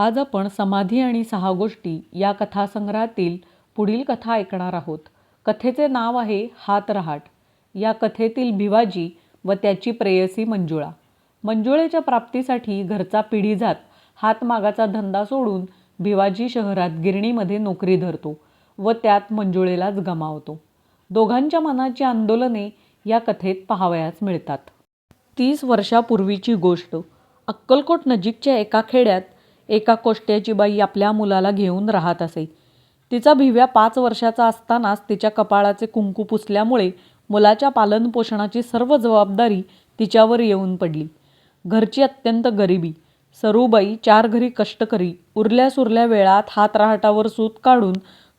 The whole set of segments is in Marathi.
आज आपण समाधी आणि सहा गोष्टी या कथासंग्रहातील पुढील कथा ऐकणार आहोत. कथेचे नाव आहे हात रहाट. या कथेतील भिवाजी व त्याची प्रेयसी मंजुळा. मंजुळेच्या प्राप्तीसाठी घरचा पिढीजात हातमागाचा धंदा सोडून भिवाजी शहरात गिरणीमध्ये नोकरी धरतो व त्यात मंजुळेलाच गमावतो. दोघांच्या मनाची आंदोलने या कथेत पाहावयास मिळतात. तीस वर्षापूर्वीची गोष्ट. अक्कलकोट नजीकच्या एका खेड्यात एका कोष्ट्याची बाई आपल्या मुलाला घेऊन राहत असे. तिचा भिव्या पाच वर्षाचा असतानाच तिच्या कपाळाचे कुंकू पुसल्यामुळे मुलाच्या पालनपोषणाची सर्व जबाबदारी तिच्यावर येऊन पडली. घरची अत्यंत गरिबी. सरूबाई चार घरी कष्ट करी उरल्या सुरल्या वेळात हातराहाटावर सूत काढून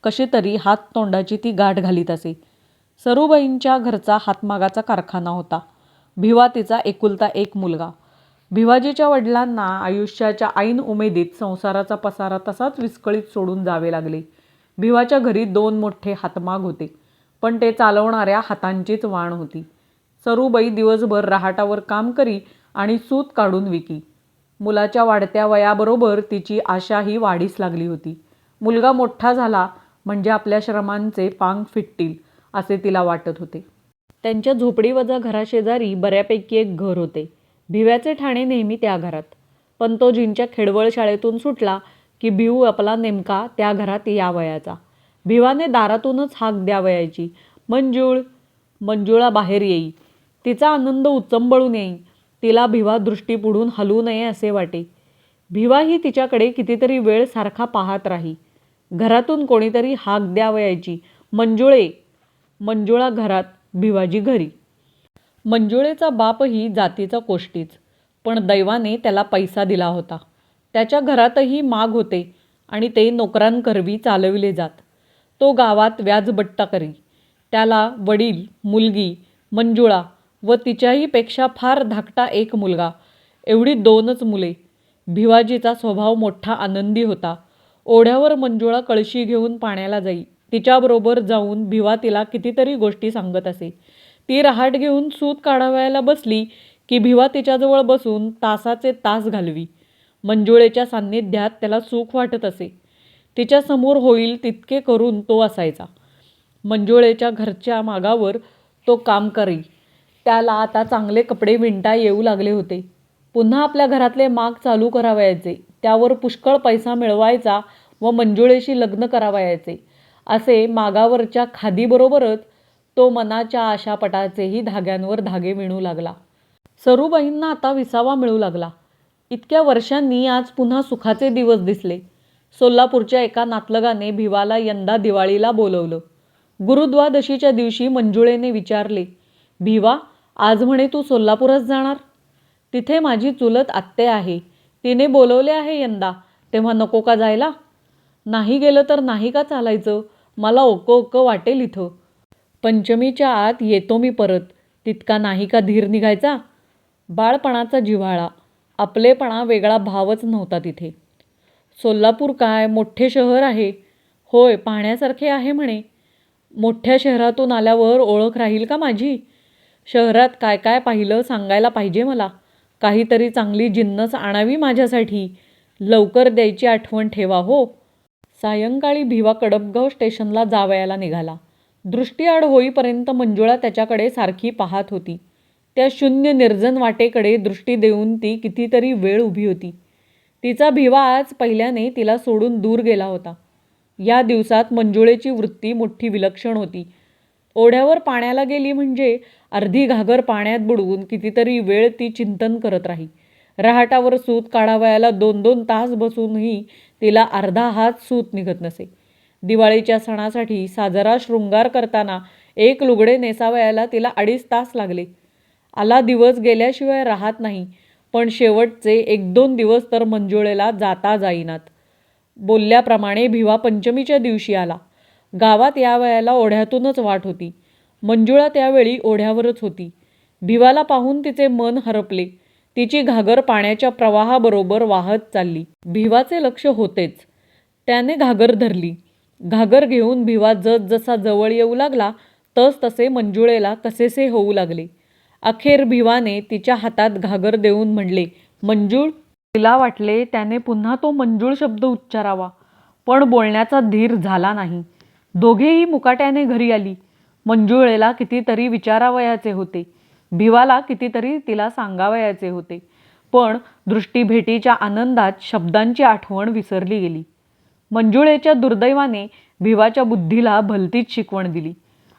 कशी तरी हात तोंडाची ती गाठ घालीत असे. सरूबाईंच्या घरचा हातमागाचा कारखाना होता. भिवा तिचा एकुलता एक मुलगा. भिवाजीच्या वडिलांना आयुष्याच्या ऐन उमेदीत संसाराचा पसारा तसाच विस्कळीत सोडून जावे लागले. भिवाच्या घरी दोन मोठे हातमाग होते पण ते चालवणाऱ्या हातांचीच वाण होती. सरूबाई दिवसभर रहाटावर काम करी आणि सूत काढून विकी. मुलाच्या वाढत्या वयाबरोबर तिची आशाही वाढीस लागली होती. मुलगा मोठा झाला म्हणजे आपल्या श्रमांचे पांग फिटतील असे तिला वाटत होते. त्यांच्या झोपडीवजा घराशेजारी बऱ्यापैकी एक घर होते. भिव्याचे ठाणे नेहमी त्या घरात. पण तो जिंच्या खेडवळ शाळेतून सुटला की भिऊ आपला नेमका त्या घरात यावयाचा भिवाने दारातूनच हाक द्यावयाची मंजूळ मंजुळा बाहेर येई. तिचा आनंद उचंबळून येई. तिला भिवा दृष्टी पुढून हलू नये असे वाटे. भिवा ही तिच्याकडे कितीतरी वेळ सारखा पाहत राही. घरातून कोणीतरी हाक द्यावयाची मंजुळे मंजुळा घरात भिवाजी घरी. मंजुळेचा बापही जातीचा कोष्टीच. पण दैवाने त्याला पैसा दिला होता. त्याच्या घरातही माग होते आणि ते नोकरांकरवी चालविले जात. तो गावात व्याजबट्टा करी. त्याला वडील मुलगी मंजुळा व तिच्याही पेक्षा फार धाकटा एक मुलगा एवढी दोनच मुले. भिवाजीचा स्वभाव मोठा आनंदी होता. ओढ्यावर मंजुळा कळशी घेऊन पाण्याला जाई. तिच्याबरोबर जाऊन भिवा तिला कितीतरी गोष्टी सांगत असे. ती रहाट घेऊन सूत काढावयाला बसली की भिवा तिच्याजवळ बसून तासाचे तास घालवी. मंजुळेच्या सान्निध्यात त्याला सुख वाटत असे. तिच्या समोर होईल तितके करून तो असायचा. मंजुळेच्या घरच्या मागावर तो काम करी. त्याला आता चांगले कपडे विणता येऊ लागले होते. पुन्हा आपल्या घरातले माग चालू करावयाचे. त्यावर पुष्कळ पैसा मिळवायचा व मंजुळेशी लग्न करावयाचे. असे मागावरच्या खादीबरोबरच तो मनाच्या आशापटाचेही धाग्यांवर धागे विणू लागला. सरूबाईंना आता विसावा मिळू लागला. इतक्या वर्षांनी आज पुन्हा सुखाचे दिवस दिसले. सोलापूरच्या एका नातलगाने भिवाला यंदा दिवाळीला बोलवलं. गुरुद्वादशीच्या दिवशी मंजुळेने विचारले भिवा आज म्हणे तू सोलापूरच जाणार? तिथे माझी चुलत आत्ते आहे. तिने बोलवले आहे यंदा. तेव्हा नको का जायला? नाही गेलं तर नाही का चालायचं? मला ओकं ओकं वाटेल इथं. पंचमीच्या आत येतो मी परत. तितका नाही का धीर निघायचा? बाळपणाचा जिव्हाळा. आपलेपणा वेगळा भावच नव्हता तिथे. सोलापूर काय मोठे शहर आहे? होय पाहण्यासारखे आहे म्हणे. मोठ्या शहरातून आल्यावर ओळख राहील का माझी? शहरात काय काय पाहिलं सांगायला पाहिजे मला. काहीतरी चांगली जिन्नस आणावी माझ्यासाठी. लवकर द्यायची आठवण ठेवा हो. सायंकाळी भिवा कडपगाव स्टेशनला जावयाला निघाला. दृष्टीआड होईपर्यंत मंजुळा त्याच्याकडे सारखी पाहत होती. त्या शून्य निर्जन वाटेकडे दृष्टी देऊन ती कितीतरी वेळ उभी होती. तिचा भिवा आज पहिल्याने तिला सोडून दूर गेला होता. या दिवसात मंजुळेची वृत्ती मोठी विलक्षण होती. ओढ्यावर पाण्याला गेली म्हणजे अर्धी घागर पाण्यात बुडवून कितीतरी वेळ ती चिंतन करत राही. रहाटावर सूत काढावयाला दोन दोन तास बसूनही तिला अर्धा हात सूत निघत नसे. दिवाळीच्या सणासाठी साजरा शृंगार करताना एक लुगडे नेसावयाला तिला अडीच तास लागले. आला दिवस गेल्याशिवाय राहत नाही पण शेवटचे एक दोन दिवस तर मंजुळेला जाता जाईनात. बोलल्याप्रमाणे भिवा पंचमीच्या दिवशी आला. गावात या वयाला ओढ्यातूनच वाट होती. मंजुळा त्यावेळी ओढ्यावरच होती. भिवाला पाहून तिचे मन हरपले. तिची घागर पाण्याच्या प्रवाहाबरोबर वाहत चालली. भिवाचे लक्ष होतेच. त्याने घागर धरली. घागर घेऊन भिवा जस जसा जवळ येऊ लागला तस तसे मंजुळेला कसेसे होऊ लागले. अखेर भिवाने तिच्या हातात घागर देऊन म्हणले मंजूळ तिला वाटले त्याने पुन्हा तो मंजूळ शब्द उच्चारावा पण बोलण्याचा धीर झाला नाही. दोघेही मुकाट्याने घरी आली. मंजुळेला कितीतरी विचारावयाचे होते. भिवाला कितीतरी तिला सांगावयाचे होते. पण दृष्टीभेटीच्या आनंदात शब्दांची आठवण विसरली गेली. मंजुळेच्या दुर्दैवाने भिवाच्या बुद्धीला भलतीच शिकवण दिली.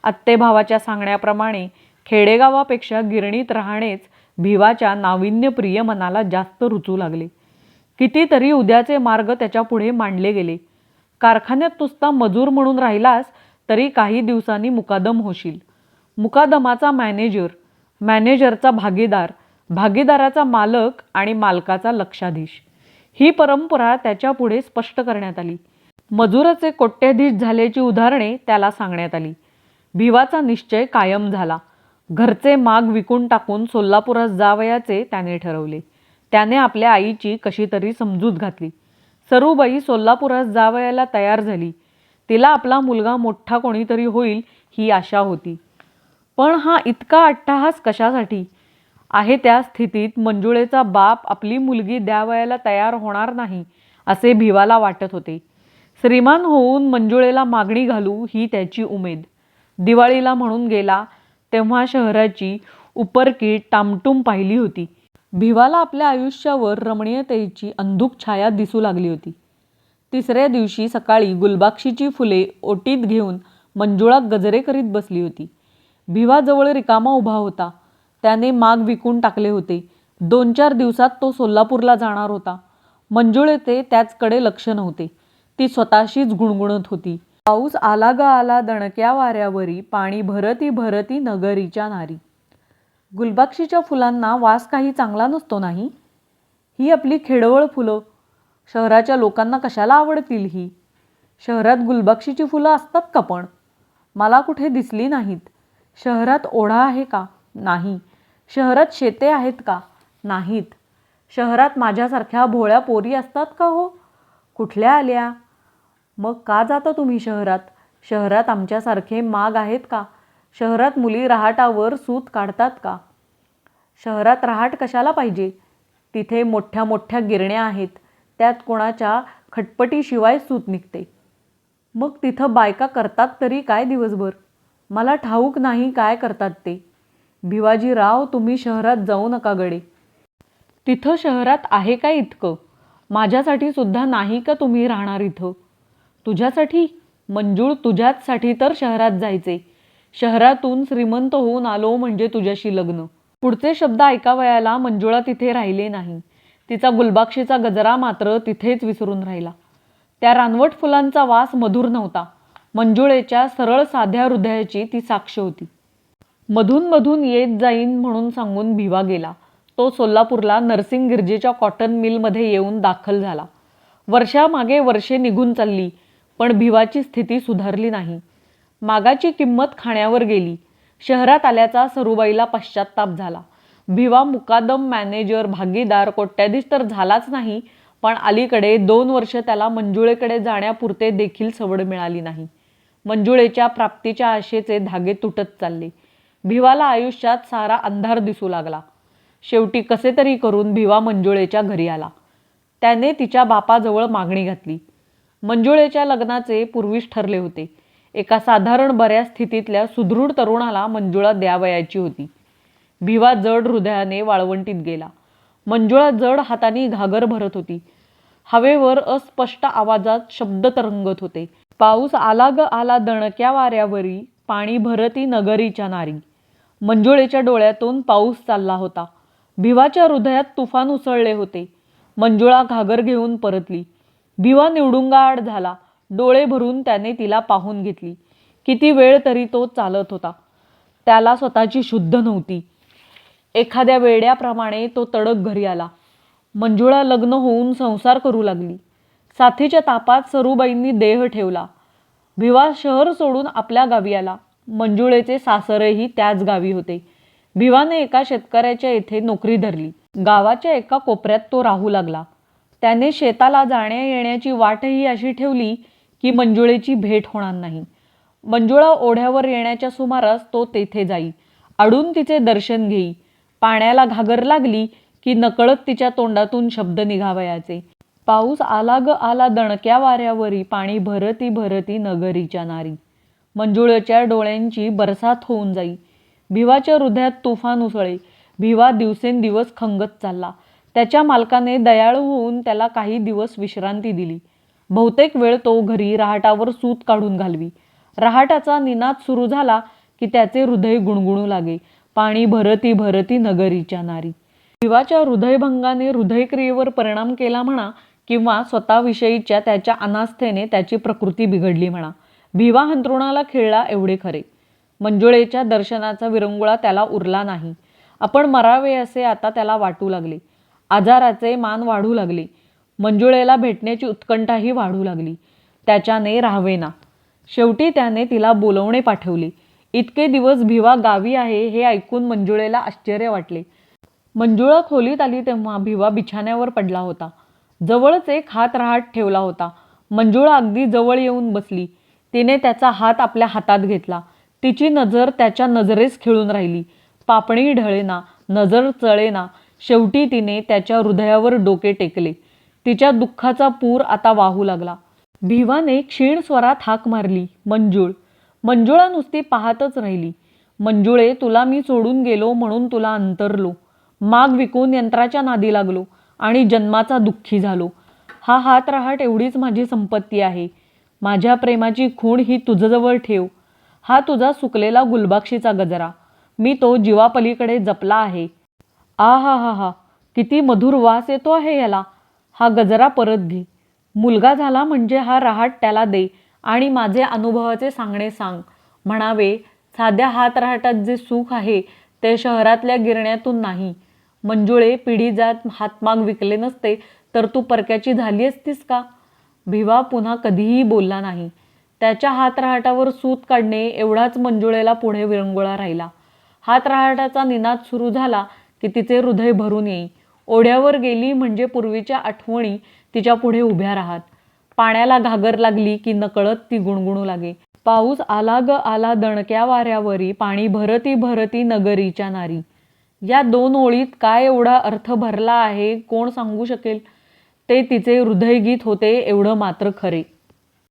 आत्तेभावाच्या सांगण्याप्रमाणे खेडेगावापेक्षा गिरणीत राहणेच भिवाच्या नाविन्यप्रिय मनाला जास्त रुचू लागले. कितीतरी उद्याचे मार्ग त्याच्या पुढे मांडले गेले. कारखान्यात नुसता मजूर म्हणून राहिलास तरी काही दिवसांनी मुकादम होशील. मुकादमाचा मॅनेजर मॅनेजरचा भागीदार भागीदाराचा मालक आणि मालकाचा लक्षाधीश. ही परंपरा त्याच्यापुढे स्पष्ट करण्यात आली. मजुराचे कोट्याधीश झाल्याची उदाहरणे त्याला सांगण्यात आली. भिवाचा निश्चय कायम झाला. घरचे माग विकून टाकून सोलापुरात जावयाचे त्याने ठरवले. त्याने आपल्या आईची कशी तरी समजूत घातली. सरूबाई सोलापुरात जावयाला तयार झाली. तिला आपला मुलगा मोठा कोणीतरी होईल ही आशा होती. पण हा इतका अट्टहास कशासाठी? आहे त्या स्थितीत मंजुळेचा बाप आपली मुलगी द्यावयाला तयार होणार नाही असे भिवाला वाटत होते. श्रीमान होऊन मंजुळेला मागणी घालू ही त्याची उमेद. दिवाळीला म्हणून गेला तेव्हा शहराची उपरकीट टामटूम पाहिली होती. भिवाला आपल्या आयुष्यावर रमणीयतेची अंधुक छाया दिसू लागली होती. तिसऱ्या दिवशी सकाळी गुलबाक्षीची फुले ओटीत घेऊन मंजुळा गजरे करीत बसली होती. भिवाजवळ रिकामा उभा होता. त्याने माग विकून टाकले होते. दोन चार दिवसात तो सोलापूरला जाणार होता. मंजुळेचे त्याचकडे लक्ष नव्हते. ती स्वतःशीच गुणगुणत होती. पाऊस आला ग आला दणक्या वाऱ्यावरी पाणी भरती भरती नगरीच्या नारी. गुलबाक्षीच्या फुलांना वास काही चांगला नसतो नाही. ही आपली खेडवळ फुलं. शहराच्या लोकांना कशाला आवडतील ही? शहरात गुलबक्षीची फुलं असतात का पण? मला कुठे दिसली नाहीत. शहरात ओढा आहे का? नाही. शहरात शेते आहेत का? नाहीत. शहरात माझ्यासारख्या भोळ्या पोरी असतात का हो? कुठल्या आल्या? मग का जाता तुम्ही शहरात? शहरात आमच्यासारखे माग आहेत का? शहरात मुली रहाटावर सूत काढतात का? शहरात रहाट कशाला पाहिजे? तिथे मोठ्या मोठ्या गिरण्या आहेत. त्यात कोणाच्या खटपटीशिवाय सूत निघते. मग तिथं बायका करतात तरी काय दिवसभर? मला ठाऊक नाही काय करतात ते. भिवाजीराव तुम्ही शहरात जाऊ नका गडे. तिथं शहरात आहे का इतकं? माझ्यासाठी सुद्धा नाही का तुम्ही राहणार इथं? तुझ्यासाठी? मंजूळ तुझ्याचसाठी तर शहरात जायचे. शहरातून श्रीमंत होऊन आलो म्हणजे तुझ्याशी लग्न. पुढचे शब्द ऐकावयाला मंजुळा तिथे राहिले नाही. तिचा गुलबाक्षीचा गजरा मात्र तिथेच विसरून राहिला. त्या रानवट फुलांचा वास मधुर नव्हता. मंजुळेच्या सरळ साध्या हृदयाची ती साक्ष होती. मधून मधून येत जाईन म्हणून सांगून भिवा गेला. तो सोलापूरला नर्सिंग गिरजेच्या कॉटन मिलमध्ये येऊन दाखल झाला. वर्षामागे वर्षे निघून चालली पण भिवाची स्थिती सुधारली नाही. मागाची किंमत खाण्यावर गेली. शहरात आल्याचा सरुबाईला पश्चाताप झाला. भिवा मुकादम मॅनेजर भागीदार कोट्याधीश तर झालाच नाही पण अलीकडे दोन वर्ष त्याला मंजुळेकडे जाण्यापुरते देखील सवड मिळाली नाही. मंजुळेच्या प्राप्तीच्या आशेचे धागे तुटत चालले. भिवाला आयुष्यात सारा अंधार दिसू लागला. शेवटी कसे तरी करून भिवा मंजुळेच्या घरी आला. त्याने तिच्या बापाजवळ मागणी घातली. मंजुळेच्या लग्नाचे पूर्वीच ठरले होते. एका साधारण बऱ्या स्थितीतल्या सुदृढ तरुणाला मंजुळा द्यावयाची होती. भिवा जड हृदयाने वाळवंटीत गेला. मंजुळा जड हाताने घागर भरत होती. हवेवर अस्पष्ट आवाजात शब्द तरंगत होते. पाऊस आला ग आला दणक्या वाऱ्यावरी पाणी भरती नगरीच्या नारी. मंजुळेच्या डोळ्यातून पाऊस चालला होता. भिवाच्या हृदयात तुफान उसळले होते. मंजुळा घागर घेऊन परतली. भिवा निवडुंगाआड झाला. डोळे भरून त्याने तिला पाहून घेतली. किती वेळ तरी तो चालत होता. त्याला स्वतःची शुद्ध नव्हती. एखाद्या वेड्याप्रमाणे तो तडक घरी आला. मंजुळा लग्न होऊन संसार करू लागली. साथीच्या तापात सरूबाईंनी देह ठेवला. भिवा शहर सोडून आपल्या गावी आला. मंजुळेचे सासरही त्याच गावी होते. भिवाने एका शेतकऱ्याच्या येथे नोकरी धरली. गावाच्या एका कोपऱ्यात तो राहू लागला. त्याने शेताला जाण्या येण्याची वाटही अशी ठेवली की मंजुळेची भेट होणार नाही. मंजुळा ओढ्यावर येण्याच्या सुमारास तो तेथे जाई. अडून तिचे दर्शन घेई. पाण्याला घागर लागली की नकळत तिच्या तोंडातून शब्द निघावयाचे. पाऊस आला ग आला दणक्या वाऱ्यावरी पाणी भरती भरती नगरीच्या नारी. मंजुळच्या डोळ्यांची बरसात होऊन जाई. भिवाच्या हृदयात तुफान उसळे भिवा दिवसेंदिवस खंगत चालला. त्याच्या मालकाने दयाळू होऊन त्याला काही दिवस विश्रांती दिली. बहुतेक वेळ तो घरी रहाटावर सूत काढून घालवी. रहाटाचा निनाद सुरू झाला की त्याचे हृदय गुणगुणू लागे. पाणी भरती भरती नगरीच्या नारी. भिवाच्या हृदयभंगाने हृदयक्रियेवर परिणाम केला म्हणा किंवा स्वतःविषयीच्या त्याच्या अनास्थेने त्याची प्रकृती बिघडली म्हणा. भिवा हंतरुणाला खिळला एवढे खरे. मंजुळेच्या दर्शनाचा विरंगुळा त्याला उरला नाही. आपण मरावे असे आता त्याला वाटू लागले. आजाराचे मान वाढू लागले. मंजुळेला भेटण्याची उत्कंठाही वाढू लागली. त्याच्याने राहावेना. शेवटी त्याने तिला बोलवणे पाठवले. इतके दिवस भिवा गावी आहे हे ऐकून मंजुळेला आश्चर्य वाटले. मंजुळा खोलीत आली तेव्हा भिवा बिछाण्यावर पडला होता. जवळच एक हात रहाट ठेवला होता. मंजुळा अगदी जवळ येऊन बसली. तिने त्याचा हात आपल्या हातात घेतला. तिची नजर त्याच्या नजरेस खिळून राहिली. पापणी ढळेना नजर चळेना. शेवटी तिने त्याच्या हृदयावर डोके टेकले. तिच्या दुःखाचा पूर आता वाहू लागला. भिवाने क्षीण स्वरात हाक मारली मंजुळ मंजुळा नुसती पाहतच राहिली. मंजुळे तुला मी सोडून गेलो म्हणून तुला अंतरलो. माग विकून यंत्राच्या नादी लागलो आणि जन्माचा दुःखी झालो. हा हात रहाट एवढीच माझी संपत्ती आहे. माझ्या प्रेमाची खूण ही तुझजवळ ठेव. हा तुझा सुकलेला गुलबाक्षीचा गजरा. मी तो जीवापलीकडे जपला आहे. आ हा हा हा किती मधुर वास येतो आहे याला. हा गजरा परत घे. मुलगा झाला म्हणजे हा रहाट त्याला दे आणि माझे अनुभवाचे सांगणे सांग. म्हणावे साध्या हात रहाटात जे सुख आहे ते शहरातल्या गिरण्यातून नाही. मंजुळे पिढी जात हातमाग विकले नसते तर तू परक्याची झाली असतीस का? भिवा पुन्हा कधीही बोलला नाही. त्याच्या हात रहाटावर सूत काढणे एवढाच मंजुळेला पुढे विरंगुळा राहिला. हात रहाटाचा निनाद सुरू झाला की तिचे हृदय भरून येई. ओढ्यावर गेली म्हणजे पूर्वीच्या आठवणी तिच्या पुढे उभ्या राहत. पाण्याला घागर लागली की नकळत ती गुणगुणू लागे. पाऊस आला ग आला दणक्या वाऱ्यावरी पाणी भरती भरती नगरीच्या नारी. या दोन ओळीत काय एवढा अर्थ भरला आहे कोण सांगू शकेल? ते तिचे हृदयगीत होते एवढं मात्र खरे.